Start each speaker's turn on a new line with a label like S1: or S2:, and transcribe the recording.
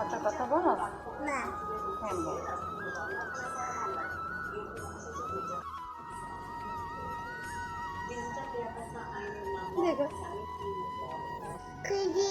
S1: কথা কথা বলো?
S2: না।
S1: হ্যাঁ দেখো।
S2: খুঁজি।